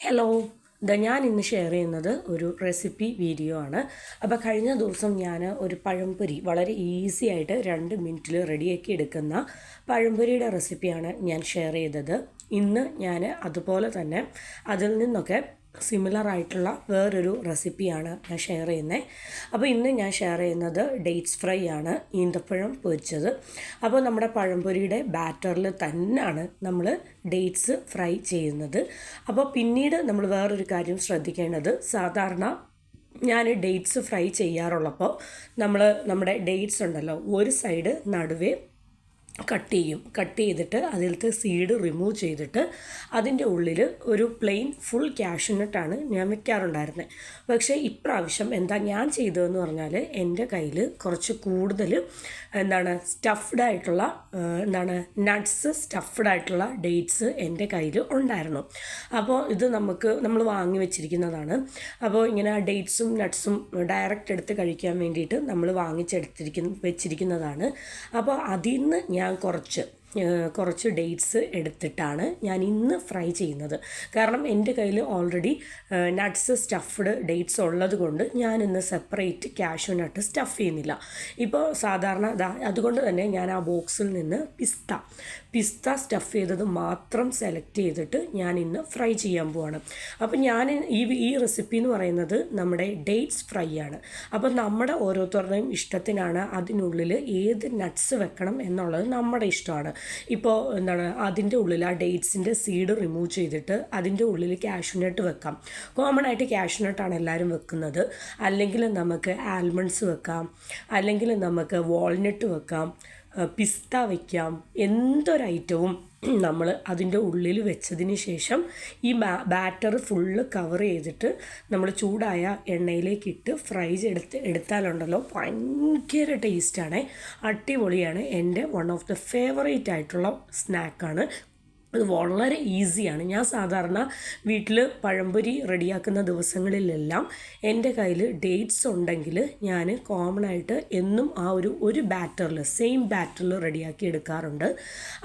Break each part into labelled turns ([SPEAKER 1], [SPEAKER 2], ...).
[SPEAKER 1] Hello ഇതാ ഞാൻ ഇന്ന് ഷെയർ ചെയ്യുന്നത് ഒരു റെസിപ്പി വീഡിയോ ആണ്. അപ്പോൾ കഴിഞ്ഞ ദിവസം ഞാൻ ഒരു പഴംപൊരി വളരെ ഈസി ആയിട്ട് രണ്ട് മിനിറ്റിൽ റെഡിയാക്കി എടുക്കുന്ന പഴംപൊരിയുടെ റെസിപ്പിയാണ് ഞാൻ ഷെയർ ചെയ്തത്. ഇന്ന് ഞാൻ അതുപോലെ തന്നെ അതിൽ നിന്നൊക്കെ സിമിലർ ആയിട്ടുള്ള വേറൊരു റെസിപ്പിയാണ് ഞാൻ ഷെയർ ചെയ്യുന്നത് അപ്പോൾ ഇന്ന് ഞാൻ ഷെയർ ചെയ്യുന്നത് ഡേറ്റ്സ് ഫ്രൈ ആണ് ഈന്തപ്പഴം പൊരിച്ചത്. അപ്പോൾ നമ്മുടെ പഴംപൊരിയുടെ ബാറ്ററിൽ തന്നെയാണ് നമ്മൾ ഡേറ്റ്സ് ഫ്രൈ ചെയ്യുന്നത്. അപ്പോൾ പിന്നീട് നമ്മൾ വേറൊരു കാര്യം ശ്രദ്ധിക്കേണ്ടത് സാധാരണ ഞാൻ ഡേറ്റ്സ് ഫ്രൈ ചെയ്യാറുള്ളപ്പോൾ നമ്മൾ നമ്മുടെ ഡേറ്റ്സ് ഉണ്ടല്ലോ ഒരു സൈഡ് നടുവേ കട്ട് ചെയ്യും. കട്ട് ചെയ്തിട്ട് അതിലത്തെ സീഡ് റിമൂവ് ചെയ്തിട്ട് അതിന്റെ ഉള്ളിൽ ഒരു പ്ലെയിൻ ഫുൾ ക്യാഷ്നട്ടാണ് ഞാൻ വെക്കാറുണ്ടായിരുന്നത് പക്ഷേ ഇപ്രാവശ്യം എന്താ ഞാൻ ചെയ്തതെന്ന് പറഞ്ഞാൽ എന്റെ കയ്യിൽ കുറച്ച് കൂടുതൽ എന്താണ് സ്റ്റഫ്ഡ് ആയിട്ടുള്ള എന്താണ് നട്ട്സ് സ്റ്റഫ്ഡ് ആയിട്ടുള്ള ഡേറ്റ്സ് എന്റെ കയ്യിൽ ഉണ്ടായിരുന്നു. അപ്പോൾ ഇത് നമുക്ക് നമ്മൾ വാങ്ങി വെച്ചിരിക്കുന്നതാണ്. അപ്പോൾ ഇങ്ങനെ ഡേറ്റ്സും നട്ട്സും ഡയറക്റ്റ് എടുത്ത് കഴിക്കാൻ വേണ്ടിയിട്ട് നമ്മൾ വാങ്ങിച്ചെടുത്തിരിക്കുന്ന വെച്ചിരിക്കുന്നതാണ്. അപ്പോൾ അതിൽ നിന്ന് ഞാൻ കുറച്ച്. കുറച്ച് ഡേറ്റ്സ് എടുത്തിട്ടാണ് ഞാൻ ഇന്ന് ഫ്രൈ ചെയ്യുന്നത്. കാരണം എന്റെ കയ്യിൽ ഓൾറെഡി നട്ട്സ് സ്റ്റഫ്ഡ് ഡേറ്റ്സ് ഉള്ളത് കൊണ്ട് ഞാൻ ഇന്ന് സെപ്പറേറ്റ് കാഷ്യൂ നട്ട് സ്റ്റഫ് ചെയ്യുന്നില്ല. ഇപ്പോൾ സാധാരണ അതുകൊണ്ട് തന്നെ ഞാൻ ആ ബോക്സിൽ നിന്ന് പിസ്ത പിസ്ത സ്റ്റഫ് ചെയ്തത് മാത്രം സെലക്ട് ചെയ്തിട്ട് ഞാൻ ഇന്ന് ഫ്രൈ ചെയ്യാൻ പോവാണ്. അപ്പോൾ ഞാൻ ഈ ഈ റെസിപ്പി എന്ന് പറയുന്നത് നമ്മുടെ ഡേറ്റ്സ് ഫ്രൈ ആണ്. അപ്പോൾ നമ്മുടെ ഓരോരുത്തരുടെയും ഇഷ്ടത്തിനാണ് അതിനുള്ളിൽ ഏത് നട്ട്സ് വെക്കണം എന്നുള്ളത് നമ്മുടെ ഇഷ്ടമാണ്. ഇപ്പോൾ എന്താണ് അതിന്റെ ഉള്ളിൽ ആ ഡേറ്റ്സിന്റെ സീഡ് റിമൂവ് ചെയ്തിട്ട് അതിന്റെ ഉള്ളിൽ കാഷ്യൂനട്ട് വെക്കാം. കോമൺ ആയിട്ട് കാഷ്യൂനട്ടാണ് എല്ലാവരും വെക്കുന്നത്. അല്ലെങ്കിൽ നമുക്ക് ആൽമണ്ട്സ് വെക്കാം. അല്ലെങ്കിൽ നമുക്ക് വാൾനട്ട് വെക്കാം. പിസ്ത വയ്ക്കാം എന്തൊരു ഐറ്റവും നമ്മൾ അതിന്റെ ഉള്ളിൽ വെച്ചതിന് ശേഷം ഈ ബാറ്റർ ഫുള്ള് കവർ ചെയ്തിട്ട് നമ്മൾ ചൂടായ എണ്ണയിലേക്ക് ഇട്ട് ഫ്രൈ ചെയ്തെടുത്ത് എടുത്താലുണ്ടല്ലോ ഭയങ്കര ടേസ്റ്റാണ്. അടിപൊളിയാണ്. എന്റെ വൺ ഓഫ് ദ ഫേവറേറ്റ് ആയിട്ടുള്ള സ്നാക്കാണ് അത് വളരെ ഈസിയാണ്. ഞാൻ സാധാരണ വീട്ടിൽ പഴംപൊരി റെഡിയാക്കുന്ന ദിവസങ്ങളിലെല്ലാം എന്റെ കയ്യിൽ ഡേറ്റ്സ് ഉണ്ടെങ്കിൽ ഞാൻ കോമൺ ആയിട്ട് എന്നും ആ ഒരു ഒരു ബാറ്ററിൽ സെയിം ബാറ്ററിൽ റെഡിയാക്കി എടുക്കാറുണ്ട്.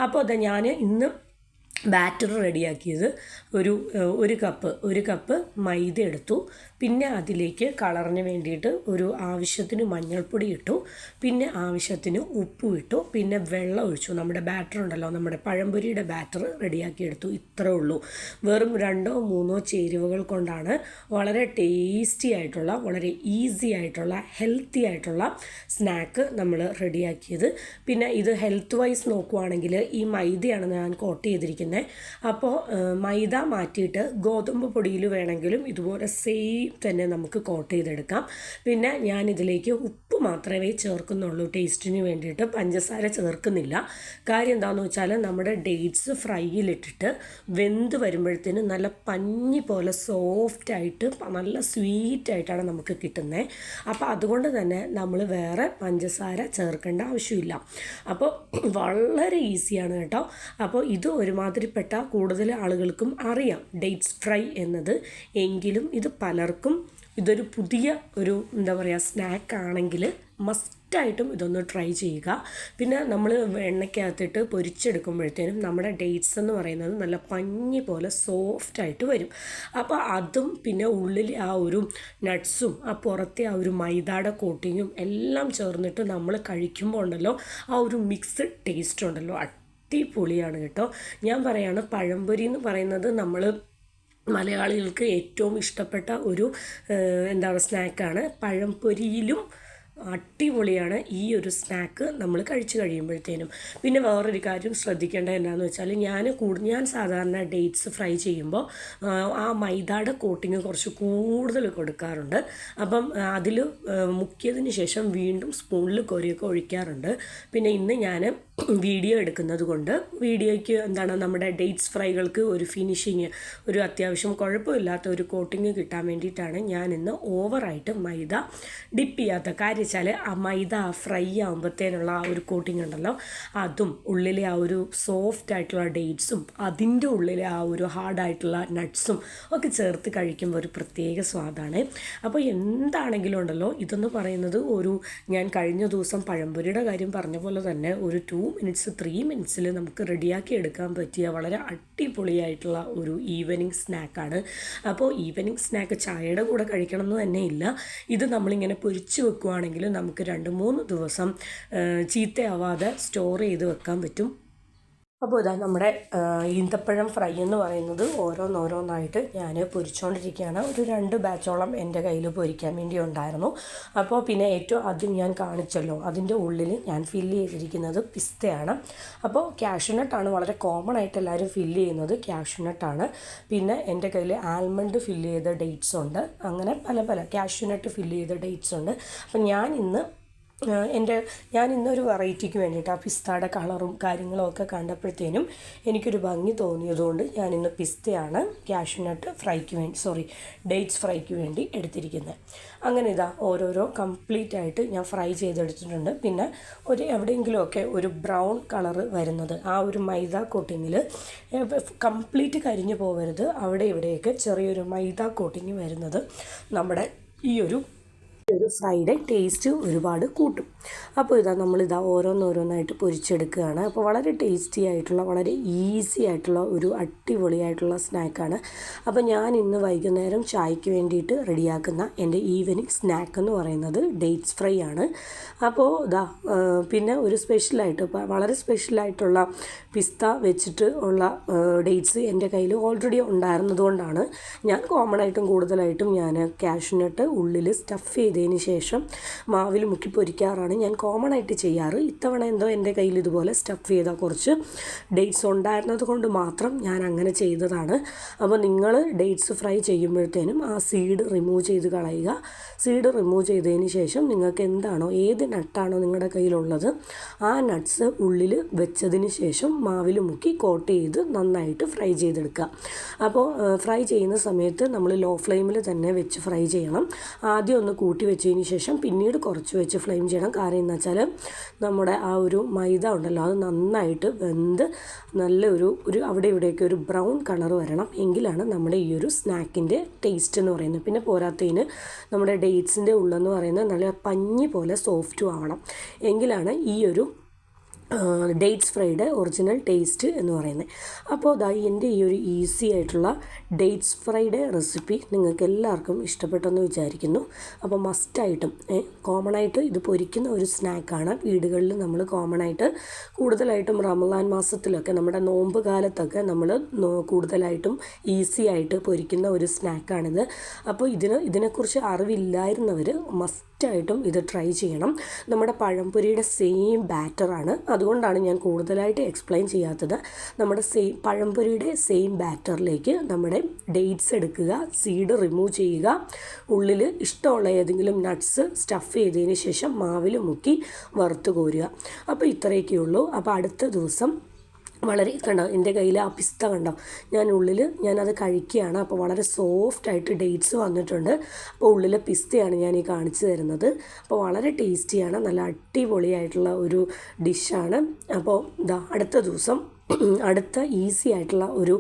[SPEAKER 1] അപ്പോൾ അത് ഞാൻ ഇന്ന് ബാറ്റർ റെഡിയാക്കിയത് ഒരു ഒരു കപ്പ് ഒരു കപ്പ് മൈദ എടുത്തു. പിന്നെ അതിലേക്ക് കളറിന് വേണ്ടിയിട്ട് ഒരു ആവശ്യത്തിന് മഞ്ഞൾപ്പൊടി ഇട്ടു. പിന്നെ ആവശ്യത്തിന് ഉപ്പ് ഇട്ടു. പിന്നെ വെള്ളം ഒഴിച്ചു. നമ്മുടെ ബാറ്റർ ഉണ്ടല്ലോ നമ്മുടെ പഴംപൊരിയുടെ ബാറ്റർ റെഡിയാക്കി എടുത്തു. ഇത്രേ ഉള്ളൂ. വെറും രണ്ടോ മൂന്നോ ചേരുവകൾ കൊണ്ടാണ് വളരെ ടേസ്റ്റി ആയിട്ടുള്ള വളരെ ഈസി ആയിട്ടുള്ള ഹെൽത്തി ആയിട്ടുള്ള സ്നാക്ക് നമ്മൾ റെഡിയാക്കിയത്. പിന്നെ ഇത് ഹെൽത്ത് വൈസ് നോക്കുവാണെങ്കിൽ ഈ മൈദയാണ് ഞാൻ കോട്ട് ചെയ്തിരിക്കുന്നത്. അപ്പോൾ മൈദ മാറ്റിയിട്ട് ഗോതമ്പ് പൊടിയിൽ വേണമെങ്കിലും ഇതുപോലെ സെയിം തന്നെ നമുക്ക് കോട്ട് ചെയ്തെടുക്കാം. പിന്നെ ഞാൻ ഇതിലേക്ക് ഉപ്പ് മാത്രമേ ചേർക്കുന്നുള്ളൂ. ടേസ്റ്റിന് വേണ്ടിയിട്ട് പഞ്ചസാര ചേർക്കുന്നില്ല. കാര്യം എന്താണെന്ന് വെച്ചാൽ നമ്മുടെ ഡേറ്റ്സ് ഫ്രൈയിലിട്ടിട്ട് വെന്ത് വരുമ്പോഴത്തേന് നല്ല പഞ്ഞി പോലെ സോഫ്റ്റായിട്ട് നല്ല സ്വീറ്റ് ആയിട്ടാണ് നമുക്ക് കിട്ടുന്നത് അപ്പോൾ അതുകൊണ്ട് തന്നെ നമ്മൾ വേറെ പഞ്ചസാര ചേർക്കേണ്ട ആവശ്യമില്ല. അപ്പോൾ വളരെ ഈസിയാണ് കേട്ടോ. അപ്പോൾ ഇത് ഒരുമാതിരിപ്പെട്ട കൂടുതൽ ആളുകൾക്കും അറിയാം. ഡേറ്റ്സ് ഫ്രൈ എന്നത്. എങ്കിലും ഇത് പലർക്കും ഇതൊരു പുതിയ ഒരു എന്താ പറയുക സ്നാക്ക് ആണെങ്കിൽ മസ്റ്റായിട്ടും ഇതൊന്ന് ട്രൈ ചെയ്യുക. പിന്നെ നമ്മൾ എണ്ണയ്ക്കകത്തിട്ട് പൊരിച്ചെടുക്കുമ്പോഴത്തേനും നമ്മുടെ ഡേറ്റ്സ് എന്ന് പറയുന്നത് നല്ല പഞ്ഞി പോലെ സോഫ്റ്റ് ആയിട്ട് വരും. അപ്പോൾ അതും പിന്നെ ഉള്ളിൽ ആ ഒരു നട്ട്സും ആ പുറത്തെ ആ ഒരു മൈദയുടെ കോട്ടിങ്ങും എല്ലാം ചേർന്നിട്ട് നമ്മൾ കഴിക്കുമ്പോൾ ഉണ്ടല്ലോ ആ ഒരു മിക്സ്ഡ് ടേസ്റ്റ് ഉണ്ടല്ലോ. അടിപൊളിയാണ് കേട്ടോ. ഞാൻ പറയാണ് പഴംപൊരി എന്ന് പറയുന്നത് നമ്മൾ മലയാളികൾക്ക് ഏറ്റവും ഇഷ്ടപ്പെട്ട ഒരു എന്താണ് സ്നാക്കാണ് പഴംപൊരിയിലും അടിപൊളിയാണ് ഈ ഒരു സ്നാക്ക് നമ്മൾ കഴിച്ചു കഴിയുമ്പോഴത്തേനും. പിന്നെ വേറൊരു കാര്യം ശ്രദ്ധിക്കേണ്ടത് എന്താണെന്ന് വെച്ചാൽ ഞാൻ കൂടു ഞാൻ സാധാരണ ഡേറ്റ്സ് ഫ്രൈ ചെയ്യുമ്പോൾ ആ, മൈദയുടെ കോട്ടിങ് കുറച്ച് കൂടുതൽ കൊടുക്കാറുണ്ട്. അപ്പം അതിൽ മുക്കിയതിന് ശേഷം വീണ്ടും സ്പൂണിൽ കോരിയൊക്കെ ഒഴിക്കാറുണ്ട്. പിന്നെ ഇന്ന് ഞാൻ വീഡിയോ എടുക്കുന്നത് കൊണ്ട് വീഡിയോയ്ക്ക് എന്താണ് നമ്മുടെ ഡേറ്റ്സ് ഫ്രൈകൾക്ക് ഒരു ഫിനിഷിങ് ഒരു അത്യാവശ്യം കുഴപ്പമില്ലാത്ത ഒരു കോട്ടിങ് കിട്ടാൻ വേണ്ടിയിട്ടാണ് ഞാൻ ഇന്ന് ഓവറായിട്ട് മൈദ ഡിപ്പ് ചെയ്യാത്ത. കാര്യം വെച്ചാൽ ആ മൈദ ഫ്രൈ ആകുമ്പോഴത്തേനുള്ള ആ ഒരു കോട്ടിങ് ഉണ്ടല്ലോ. അതും ഉള്ളിലെ ആ ഒരു സോഫ്റ്റ് ആയിട്ടുള്ള ഡേറ്റ്സും അതിന്റെ ഉള്ളിലെ ആ ഒരു ഹാർഡായിട്ടുള്ള നട്ട്സും ഒക്കെ ചേർത്ത് കഴിക്കുമ്പോൾ ഒരു പ്രത്യേക സ്വാദാണ്. അപ്പോൾ എന്താണെങ്കിലും ഉണ്ടല്ലോ ഇതെന്ന് പറയുന്നത് ഒരു ഞാൻ കഴിഞ്ഞ ദിവസം പഴംപൊരിയുടെ കാര്യം പറഞ്ഞ പോലെ തന്നെ ഒരു ടു മിനിറ്റ്സ് ത്രീ മിനിറ്റ്സിൽ നമുക്ക് റെഡിയാക്കി എടുക്കാൻ പറ്റിയ വളരെ അടിപൊളിയായിട്ടുള്ള ഒരു ഈവനിങ് സ്നാക്കാണ് അപ്പോൾ ഈവനിങ് സ്നാക്ക് ചായയുടെ കൂടെ കഴിക്കണം എന്ന് തന്നെ ഇല്ല. ഇത് നമ്മളിങ്ങനെ പൊരിച്ച് വെക്കുവാണെങ്കിൽ നമുക്ക് രണ്ട് മൂന്ന് ദിവസം ചീത്തയാവാതെ സ്റ്റോർ ചെയ്ത് വെക്കാൻ പറ്റും. അപ്പോൾ ഇതാ നമ്മുടെ ഈന്തപ്പഴം ഫ്രൈ എന്ന് പറയുന്നത് ഓരോന്നോരോന്നായിട്ട് ഞാൻ പൊരിച്ചുകൊണ്ടിരിക്കുകയാണ് ഒരു രണ്ട് ബാച്ചോളം എന്റെ കയ്യിൽ പൊരിക്കാൻ വേണ്ടി ഉണ്ടായിരുന്നു. അപ്പോൾ പിന്നെ ഏറ്റവും ആദ്യം ഞാൻ കാണിച്ചല്ലോ അതിന്റെ ഉള്ളിൽ ഞാൻ ഫില്ല് ചെയ്തിരിക്കുന്നത് പിസ്തയാണ്. അപ്പോൾ ക്യാഷ്യൂനട്ടാണ് വളരെ കോമൺ ആയിട്ട് എല്ലാവരും ഫില്ല് ചെയ്യുന്നത് ക്യാഷ്യൂനട്ടാണ് പിന്നെ എന്റെ കയ്യിൽ ആൽമണ്ട് ഫില്ല് ചെയ്ത ഡേറ്റ്സ് ഉണ്ട്. അങ്ങനെ പല പല ക്യാഷ്യൂനട്ട് ഫില്ല് ചെയ്ത ഡേറ്റ്സ് ഉണ്ട്. അപ്പം ഞാൻ ഇന്ന് എന്റെ ഞാൻ ഇന്നൊരു വെറൈറ്റിക്ക് വേണ്ടിയിട്ട് ആ പിസ്തയുടെ കളറും കാര്യങ്ങളും ഒക്കെ കണ്ടപ്പോഴത്തേനും എനിക്കൊരു ഭംഗി തോന്നിയതുകൊണ്ട് ഞാൻ ഇന്ന് പിസ്തയാണ് ക്യാഷ്യൂനട്ട് ഫ്രൈക്ക് വേണ്ടി സോറി ഡേറ്റ്സ് ഫ്രൈക്ക് വേണ്ടി എടുത്തിരിക്കുന്നത്. അങ്ങനെ ഇതാ ഓരോരോ കംപ്ലീറ്റ് ആയിട്ട് ഞാൻ ഫ്രൈ ചെയ്തെടുത്തിട്ടുണ്ട്. പിന്നെ ഒരു എവിടെയെങ്കിലുമൊക്കെ ഒരു ബ്രൗൺ കളർ വരുന്നത് ആ ഒരു മൈദ കോട്ടിങ്ങിൽ കംപ്ലീറ്റ് കരിഞ്ഞു പോകരുത് അവിടെ ഇവിടെയൊക്കെ ചെറിയൊരു മൈദ കോട്ടിങ് വരുന്നത് നമ്മുടെ ഈ ഒരു ഒരു ഫ്രൈഡ് ടേസ്റ്റ് ഒരുപാട് കൂട്ടും. അപ്പോൾ ഇതാ നമ്മളിതാ ഓരോന്നോരോന്നായിട്ട് പൊരിച്ചെടുക്കുകയാണ്. അപ്പോൾ വളരെ ടേസ്റ്റി ആയിട്ടുള്ള വളരെ ഈസി ആയിട്ടുള്ള ഒരു അടിപൊളിയായിട്ടുള്ള സ്നാക്കാണ് അപ്പോൾ ഞാൻ ഇന്ന് വൈകുന്നേരം ചായക്ക് വേണ്ടിയിട്ട് റെഡിയാക്കുന്ന എന്റെ ഈവനിങ് സ്നാക്ക് എന്ന് പറയുന്നത് ഡേറ്റ്സ് ഫ്രൈ ആണ്. അപ്പോൾ ഇതാ പിന്നെ ഒരു സ്പെഷ്യലായിട്ട് വളരെ സ്പെഷ്യലായിട്ടുള്ള പിസ്ത വെച്ചിട്ട് ഉള്ള ഡേറ്റ്സ് എന്റെ കയ്യിൽ ഓൾറെഡി ഉണ്ടായിരുന്നതുകൊണ്ടാണ് ഞാൻ കോമൺ ആയിട്ടും കൂടുതലായിട്ടും ഞാൻ കാഷ്നട്ട് ഉള്ളിൽ സ്റ്റഫ് ചെയ്തതിന് ശേഷം മാവിൽ മുക്കി പൊരിക്കാറാണ് ഞാൻ കോമൺ ആയിട്ട് ചെയ്യാറ്. ഇത്തവണ എന്തോ എന്റെ കയ്യിൽ ഇതുപോലെ സ്റ്റഫ് ചെയ്ത കുറച്ച് ഡേറ്റ്സ് ഉണ്ടായിരുന്നത് കൊണ്ട് മാത്രം ഞാൻ അങ്ങനെ ചെയ്തതാണ്. അപ്പോൾ നിങ്ങൾ ഡേറ്റ്സ് ഫ്രൈ ചെയ്യുമ്പോഴത്തേനും ആ സീഡ് റിമൂവ് ചെയ്ത് കളയുക. സീഡ് റിമൂവ് ചെയ്തതിന് ശേഷം നിങ്ങൾക്ക് എന്താണോ ഏത് നട്ടാണോ നിങ്ങളുടെ കയ്യിലുള്ളത് ആ നട്ട്സ് ഉള്ളിൽ വെച്ചതിന് ശേഷം മാവിൽ മുക്കി കോട്ട് ചെയ്ത് നന്നായിട്ട് ഫ്രൈ ചെയ്തെടുക്കുക. അപ്പോൾ ഫ്രൈ ചെയ്യുന്ന സമയത്ത് നമ്മൾ ലോ ഫ്ലെയിമിൽ തന്നെ വെച്ച് ഫ്രൈ ചെയ്യണം. ആദ്യം ഒന്ന് കൂട്ടി വെച്ചതിന് ശേഷം പിന്നീട് കുറച്ച് വെച്ച് ഫ്ലെയിം ചെയ്യണം. കാരണം എന്ന് വെച്ചാൽ നമ്മുടെ ആ ഒരു മൈദ ഉണ്ടല്ലോ അത് നന്നായിട്ട് വെന്ത് നല്ലൊരു ഒരു അവിടെ ഇവിടെയൊക്കെ ഒരു ബ്രൗൺ കളർ വരണം. എങ്കിലാണ് നമ്മുടെ ഈ ഒരു സ്നാക്കിന്റെ ടേസ്റ്റ് എന്ന് പറയുന്നത്. പിന്നെ പോരാത്തതിന് നമ്മുടെ ഡേറ്റ്സിന്റെ ഉള്ളെന്ന് പറയുന്നത് നല്ല പഞ്ഞി പോലെ സോഫ്റ്റും ആവണം. എങ്കിലാണ് ഈ ഒരു ഡേറ്റ്സ് ഫ്രൈഡ് ഒറിജിനൽ ടേസ്റ്റ് എന്ന് പറയുന്നത്. അപ്പോൾ അതായി എന്റെ ഈ ഒരു ഈസി ആയിട്ടുള്ള ഡേറ്റ്സ് ഫ്രൈഡ് റെസിപ്പി നിങ്ങൾക്ക് എല്ലാവർക്കും ഇഷ്ടപ്പെട്ടെന്ന് വിചാരിക്കുന്നു. അപ്പോൾ മസ്റ്റായിട്ടും കോമൺ ആയിട്ട് ഇത് പൊരിക്കുന്ന ഒരു സ്നാക്കാണ് വീടുകളിൽ നമ്മൾ കോമൺ ആയിട്ട് കൂടുതലായിട്ടും റമലാൻ മാസത്തിലൊക്കെ നമ്മുടെ നോമ്പ് കാലത്തൊക്കെ നമ്മൾ കൂടുതലായിട്ടും ഈസി ആയിട്ട് പൊരിക്കുന്ന ഒരു സ്നാക്കാണിത് അപ്പോൾ ഇതിന് ഇതിനെക്കുറിച്ച് അറിവില്ലായിരുന്നവർ മസ്റ്റായിട്ടും ഇത് ട്രൈ ചെയ്യണം. നമ്മുടെ പഴംപൊരിയുടെ സെയിം ബാറ്ററാണ് അതുകൊണ്ടാണ് ഞാൻ കൂടുതലായിട്ട് എക്സ്പ്ലെയിൻ ചെയ്യാത്തത്. നമ്മുടെ സെയിം പഴംപൊരിയുടെ സെയിം ബാറ്ററിലേക്ക് നമ്മുടെ ഡേറ്റ്സ് എടുക്കുക സീഡ് റിമൂവ് ചെയ്യുക. ഉള്ളിൽ ഇഷ്ടമുള്ള ഏതെങ്കിലും നട്ട്സ് സ്റ്റഫ് ചെയ്തതിന് ശേഷം മാവിൽ മുക്കി വറുത്ത് കോരുക. അപ്പോൾ ഇത്രയൊക്കെ ഉള്ളൂ അപ്പോൾ അടുത്ത ദിവസം വളരെ കണ്ടോ എന്റെ കയ്യിൽ ആ പിസ്ത കണ്ടോ? ഞാൻ ഉള്ളിൽ ഞാനത് കഴിക്കുകയാണ്. അപ്പോൾ വളരെ സോഫ്റ്റ് ആയിട്ട് ഡേറ്റ്സ് വന്നിട്ടുണ്ട്. അപ്പോൾ ഉള്ളിലെ പിസ്തയാണ് ഞാൻ ഈ കാണിച്ചു തരുന്നത്. അപ്പോൾ വളരെ ടേസ്റ്റിയാണ് നല്ല അടിപൊളിയായിട്ടുള്ള ഒരു ഡിഷാണ് അപ്പോൾ ഇതാ അടുത്ത ദിവസം അടുത്ത ഈസി ആയിട്ടുള്ള ഒരു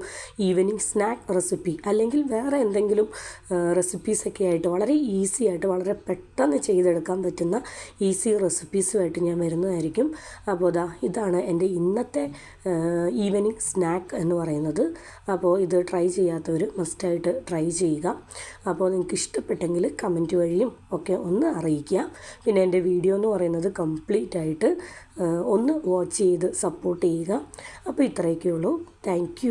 [SPEAKER 1] ഈവനിങ് സ്നാക്ക് റെസിപ്പി അല്ലെങ്കിൽ വേറെ എന്തെങ്കിലും റെസിപ്പീസൊക്കെ ആയിട്ട് വളരെ ഈസി ആയിട്ട് വളരെ പെട്ടെന്ന് ചെയ്തെടുക്കാൻ പറ്റുന്ന ഈസി റെസിപ്പീസുമായിട്ട് ഞാൻ വരുന്നതായിരിക്കും. അപ്പോൾ ഇതാ ഇതാണ് എന്റെ ഇന്നത്തെ ഈവനിങ് സ്നാക്ക് എന്ന് പറയുന്നത്. അപ്പോൾ ഇത് ട്രൈ ചെയ്യാത്തവർ മസ്റ്റായിട്ട് ട്രൈ ചെയ്യുക. അപ്പോൾ നിങ്ങൾക്ക് ഇഷ്ടപ്പെട്ടെങ്കിൽ കമന്റ് വഴിയും ഒക്കെ ഒന്ന് അറിയിക്കുക. പിന്നെ എന്റെ വീഡിയോ എന്ന് പറയുന്നത് കംപ്ലീറ്റ് ആയിട്ട് ഒന്ന് വാച്ച് ചെയ്ത് സപ്പോർട്ട് ചെയ്യുക. അപ്പോൾ ഇത്രയൊക്കെ ഉള്ളൂ താങ്ക്